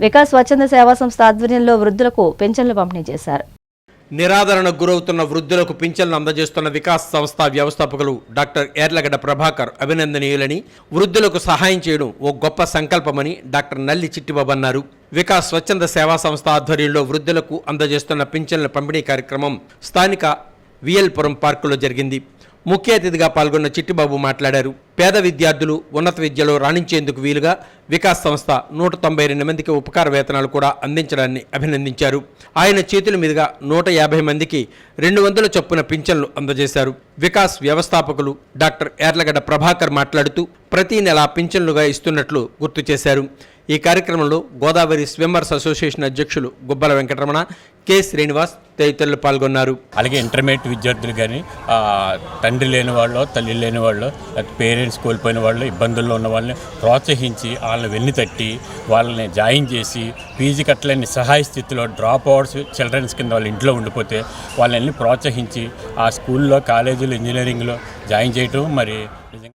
వికాస్ స్వచ్ఛంద సేవా సంస్థ ఆధ్వర్యంలో వృద్ధులకు పెన్షన్లు పంపిణీ చేశారు. నిరాదరణకు గురవుతున్న వృద్ధులకు పింఛన్లు అందజేస్తున్న వికాస్ సంస్థ వ్యవస్థాపకులు డాక్టర్ ఏర్లగడ్డ ప్రభాకర్ అభినందనీయులని వృద్ధులకు సహాయం చేయడం ఓ గొప్ప సంకల్పమని డాక్టర్ నల్లి చిట్టిబాబు అన్నారు. వికాస్ స్వచ్ఛంద సేవా సంస్థ ఆధ్వర్యంలో వృద్ధులకు అందజేస్తున్న పింఛన్ల పంపిణీ కార్యక్రమం స్థానిక విఎల్పురం పార్కులో జరిగింది. ముఖ్య అతిథిగా పాల్గొన్న చిట్టిబాబు మాట్లాడారు. పేద విద్యార్థులు ఉన్నత విద్యలో రాణించేందుకు వీలుగా వికాస్ సంస్థ నూట తొంభై రెండు మందికి ఉపకార వేతనాలు కూడా అందించడాన్ని అభినందించారు. ఆయన చేతుల మీదుగా నూట యాభై మందికి రెండు వందల చొప్పున పింఛన్లు అందజేశారు. వికాస్ వ్యవస్థాపకులు డాక్టర్ ఎర్లగడ్డ ప్రభాకర్ మాట్లాడుతూ ప్రతి నెల పింఛన్లుగా ఇస్తున్నట్లు గుర్తు చేశారు. ఈ కార్యక్రమంలో గోదావరి స్విమ్మర్స్ అసోసియేషన్ అధ్యక్షులు గుబ్బల వెంకటరమణ కె. శ్రీనివాస్ తదితరులు పాల్గొన్నారు. అలాగే ఇంటర్మీడియట్ విద్యార్థులు కానీ తండ్రి లేని వాళ్ళు తల్లి లేని వాళ్ళు పేరెంట్స్ కోల్పోయిన వాళ్ళు ఇబ్బందుల్లో ఉన్న వాళ్ళని ప్రోత్సహించి వాళ్ళని వెన్ను తట్టి వాళ్ళని జాయిన్ చేసి పీజీ కట్టలేని సహాయ స్థితిలో డ్రాప్ అవుట్స్ చిల్డ్రన్స్ కింద వాళ్ళు ఇంట్లో ఉండిపోతే వాళ్ళని ప్రోత్సహించి ఆ స్కూల్లో కాలేజీలో ఇంజనీరింగ్లో జాయిన్ చేయటం మరి నిజంగా